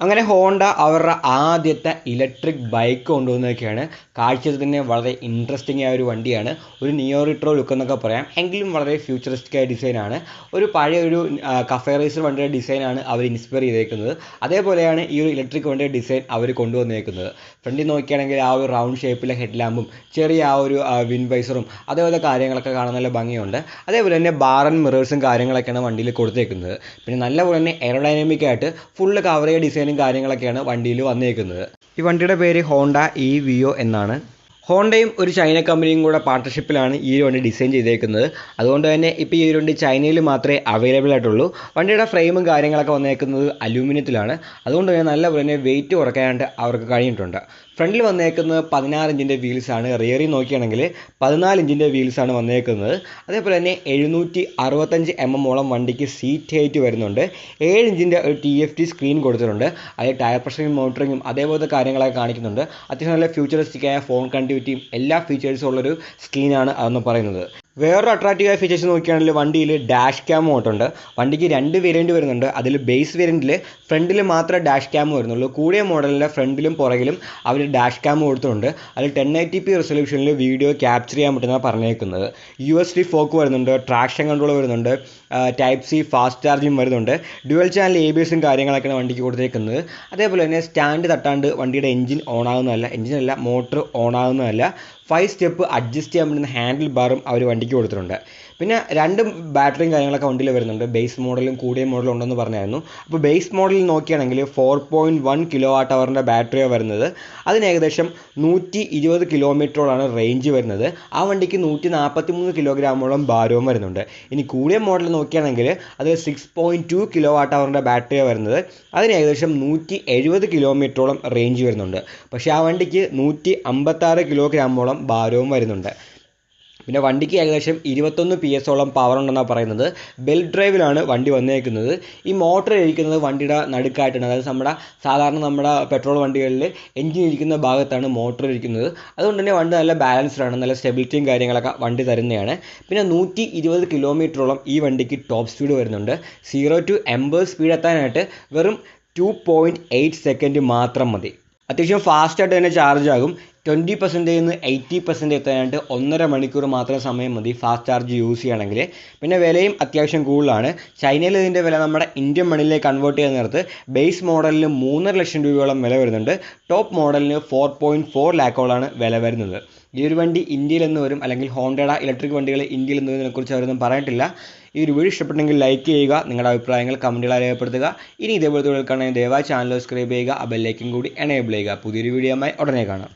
അങ്ങനെ ഹോണ്ട അവരുടെ ആദ്യത്തെ ഇലക്ട്രിക് ബൈക്ക് കൊണ്ടുവന്നതൊക്കെയാണ്. കാഴ്ചയിൽ തന്നെ വളരെ ഇൻട്രസ്റ്റിംഗ് ആയ ഒരു വണ്ടിയാണ്. ഒരു നിയോ റിട്രോ ലുക്ക് എന്നൊക്കെ പറയാം. എങ്കിലും വളരെ ഫ്യൂച്ചറിസ്റ്റിക് ആയ ഡിസൈനാണ് ഒരു പഴയ ഒരു കഫേ റേസർ വണ്ടിയുടെ ഡിസൈനാണ് അവർ ഇൻസ്പയർ ചെയ്തേക്കുന്നത്. അതേപോലെയാണ് ഈ ഒരു ഇലക്ട്രിക് വണ്ടിയുടെ ഡിസൈൻ അവർ കൊണ്ടുവന്നേക്കുന്നത്. ഫ്രണ്ടിൽ നോക്കിയാണെങ്കിൽ ആ ഒരു റൗണ്ട് ഷേപ്പിലെ ഹെഡ് ലാമ്പും ചെറിയ ആ ഒരു വിൻ വൈസറും അതേപോലെ കാര്യങ്ങളൊക്കെ കാണാൻ നല്ല ഭംഗിയുണ്ട്. അതേപോലെ തന്നെ ബാറൻ മിറേഴ്സും കാര്യങ്ങളൊക്കെയാണ് വണ്ടിയിൽ കൊടുത്തേക്കുന്നത്. പിന്നെ നല്ലപോലെ തന്നെ എയറോഡൈനാമിക് ആയിട്ട് ഫുള്ള് കവർ ചെയ്ത ഡിസൈനും കാര്യങ്ങളൊക്കെയാണ് വണ്ടിയിൽ വന്നേക്കുന്നത്. ഈ വണ്ടിയുടെ പേര് ഹോണ്ട ഇ വിയോ എന്നാണ്. ഹോണ്ടയും ഒരു ചൈന കമ്പനിയും കൂടെ പാർട്ട്ണർഷിപ്പിലാണ് ഈ ഒരു വണ്ടി ഡിസൈൻ ചെയ്തേക്കുന്നത്. അതുകൊണ്ട് തന്നെ ഇപ്പോൾ ഈ ഒരു വണ്ടി ചൈനയിൽ മാത്രമേ അവൈലബിൾ ആയിട്ടുള്ളൂ. വണ്ടിയുടെ ഫ്രെയിമും കാര്യങ്ങളൊക്കെ വന്നേക്കുന്നത് അലൂമിനിയത്തിലാണ്. അതുകൊണ്ട് തന്നെ നല്ല തന്നെ വെയിറ്റ് കുറയ്ക്കാനായിട്ട് അവർക്ക് കഴിഞ്ഞിട്ടുണ്ട്. ഫ്രണ്ടിൽ വന്നേക്കുന്നത് പതിനാറ് ഇഞ്ചിന്റെ വീൽസാണ് റിയറിൽ നോക്കുകയാണെങ്കിൽ പതിനാല് ഇഞ്ചിന്റെ വീൽസാണ് വന്നേക്കുന്നത്. അതേപോലെ തന്നെ എഴുന്നൂറ്റി അറുപത്തഞ്ച് എം എം ഓളം വണ്ടിക്ക് സീറ്റ് ഹൈറ്റ് വരുന്നുണ്ട്. ഏഴ് ഇഞ്ചിന്റെ ഒരു ടി എഫ് ടി സ്ക്രീൻ കൊടുത്തിട്ടുണ്ട്. അതിൽ ടയർ പ്രഷറിങ് മോട്ടറിങ്ങും അതേപോലത്തെ കാര്യങ്ങളൊക്കെ കാണിക്കുന്നുണ്ട്. അത്യാവശ്യം നല്ല ഫ്യൂച്ചറിസ്റ്റിക്കായ ഫോൺ കണ്ടിവിറ്റിയും എല്ലാ ഫീച്ചേഴ്സും ഉള്ളൊരു സ്ക്രീനാണ് അതെന്ന് പറയുന്നത്. വേറൊരു അട്രാക്റ്റീവ് ആയ ഫീച്ചേഴ്സ് നോക്കുകയാണെങ്കിൽ വണ്ടിയിൽ ഡാഷ് ക്യാം മോട്ടുണ്ട് വണ്ടിക്ക് രണ്ട് വേരിയന്റ് വരുന്നുണ്ട്. അതിൽ ബേസ് വേരിയന്റിൽ ഫ്രണ്ടിൽ മാത്രമേ ഡാഷ് ക്യാം വരുന്നുള്ളൂ. കൂടിയ മോഡലിന്റെ ഫ്രണ്ടിലും പുറകിലും അവർ ഡാഷ് ക്യാം കൊടുത്തിട്ടുണ്ട്. അതിൽ ടെൻ എയ്റ്റി പി റെസൊല്യൂഷനിൽ വീഡിയോ ക്യാപ്ചർ ചെയ്യാൻ പറ്റുന്ന പറഞ്ഞേക്കുന്നത്. യു എസ് ഡി ഫോക്ക് വരുന്നുണ്ട് ട്രാക്ഷൻ കൺട്രോൾ വരുന്നുണ്ട് ടൈപ്പ് സി ഫാസ്റ്റ് ചാർജിങ് വരുന്നുണ്ട്. ഡ്യുവൽ ചാനൽ എ ബി എസും കാര്യങ്ങളൊക്കെയാണ് വണ്ടിക്ക് കൊടുത്തേക്കുന്നത് അതേപോലെ തന്നെ സ്റ്റാൻഡ് തട്ടാണ്ട് വണ്ടിയുടെ എഞ്ചിൻ ഓൺ ആകുന്നതല്ല എഞ്ചിനല്ല മോട്ടർ ഓൺ ആകുന്നതല്ല ഫൈവ് സ്റ്റെപ്പ് അഡ്ജസ്റ്റ് ചെയ്യാൻ പറ്റുന്ന ഹാൻഡിൽ ബാറും അവർ വണ്ടിക്ക് കൊടുത്തിട്ടുണ്ട്. പിന്നെ രണ്ട് ബാറ്ററിയും കാര്യങ്ങളൊക്കെ വണ്ടിയിൽ വരുന്നുണ്ട്. ബേസ് മോഡലും കൂടിയ മോഡലും ഉണ്ടെന്ന് പറഞ്ഞായിരുന്നു. അപ്പോൾ ബേസ് മോഡലിൽ നോക്കിയാണെങ്കിൽ four point one kilo watt അവറിന്റെ ബാറ്ററിയാണ് വരുന്നത്. അതിന് ഏകദേശം നൂറ്റി ഇരുപത് കിലോമീറ്ററോളാണ് റേഞ്ച് വരുന്നത്. ആ വണ്ടിക്ക് നൂറ്റി നാൽപ്പത്തി മൂന്ന് കിലോഗ്രാമോളം ഭാരവും വരുന്നുണ്ട്. ഇനി കൂടിയ മോഡൽ നോക്കിയാണെങ്കിൽ അത് six point two kilo watt അവറിന്റെ ബാറ്ററിയാണ് വരുന്നത്. അതിന് ഏകദേശം നൂറ്റി എഴുപത് കിലോമീറ്ററോളം റേഞ്ച് വരുന്നുണ്ട്. പക്ഷേ ആ വണ്ടിക്ക് നൂറ്റി അമ്പത്താറ് കിലോഗ്രാമോളം ഭാരവും വരുന്നുണ്ട്. പിന്നെ വണ്ടിക്ക് ഏകദേശം ഇരുപത്തൊന്ന് പി ഓളം പവർ ഉണ്ടെന്നാണ് പറയുന്നത്. ബെൽറ്റ് ഡ്രൈവിലാണ് വണ്ടി വന്നേക്കുന്നത്. ഈ മോട്ടർ ഇരിക്കുന്നത് വണ്ടിയുടെ നടുക്കായിട്ടാണ്. അതായത് നമ്മുടെ സാധാരണ നമ്മുടെ പെട്രോൾ വണ്ടികളിൽ എഞ്ചിൻ ഇരിക്കുന്ന ഭാഗത്താണ് മോട്ടർ ഇരിക്കുന്നത്. അതുകൊണ്ട് തന്നെ വണ്ടി നല്ല ബാലൻസ്ഡാണ് നല്ല സ്റ്റെബിലിറ്റിയും കാര്യങ്ങളൊക്കെ വണ്ടി തരുന്നതാണ്. പിന്നെ നൂറ്റി ഇരുപത് കിലോമീറ്ററോളം ഈ വണ്ടിക്ക് ടോപ്പ് സ്പീഡ് വരുന്നുണ്ട്. സീറോ ടു എൺപത് സ്പീഡ് എത്താനായിട്ട് വെറും ടു പോയിന്റ് എയ്റ്റ് സെക്കൻഡ് മാത്രം മതി. അത്യാവശ്യം ഫാസ്റ്റായിട്ട് തന്നെ ചാർജ് ആകും. ട്വന്റി പെർസെന്റേജിൽ നിന്ന് എയ്റ്റി പെർസെന്റ് എത്താനായിട്ട് ഒന്നര മണിക്കൂർ മാത്രം സമയം മതി. ഫാസ്റ്റ് ചാർജ് യൂസ് ചെയ്യണമെങ്കിൽ പിന്നെ വിലയും അത്യാവശ്യം കൂടുതലാണ്. ചൈനയിൽ ഇതിന്റെ വില നമ്മുടെ ഇന്ത്യൻ മണിയിലേക്ക് കൺവേർട്ട് ചെയ്യാൻ നേരത്ത് ബേസ് മോഡലിന് മൂന്നര ലക്ഷം രൂപയോളം വില വരുന്നുണ്ട്. ടോപ്പ് മോഡലിന് ഫോർ പോയിന്റ് ഫോർ ലാക്കോളാണ് വില വരുന്നത്. ഈ ഒരു വണ്ടി ഇന്ത്യയിൽ എന്ന് വരും അല്ലെങ്കിൽ ഹോണ്ടയുടെ ഇലക്ട്രിക് വണ്ടികൾ ഇന്ത്യയിൽ എന്ന് വരുന്നതിനെക്കുറിച്ച് അവരൊന്നും പറഞ്ഞിട്ടില്ല. ഈ ഒരു വീഡിയോ ഇഷ്ടപ്പെട്ടെങ്കിൽ ലൈക്ക് ചെയ്യുക നിങ്ങളുടെ അഭിപ്രായങ്ങൾ കമന്റുകൾ രേഖപ്പെടുത്തുക ഇനി ഇതേപോലത്തെ കാണാൻ ദയവായി ചാനൽ സബ്സ്ക്രൈബ് ചെയ്യുക ആ ബെല്ലൈക്കും കൂടി എനേബിൾ ചെയ്യുക. പുതിയൊരു വീഡിയോയുമായി ഉടനെ കാണാം.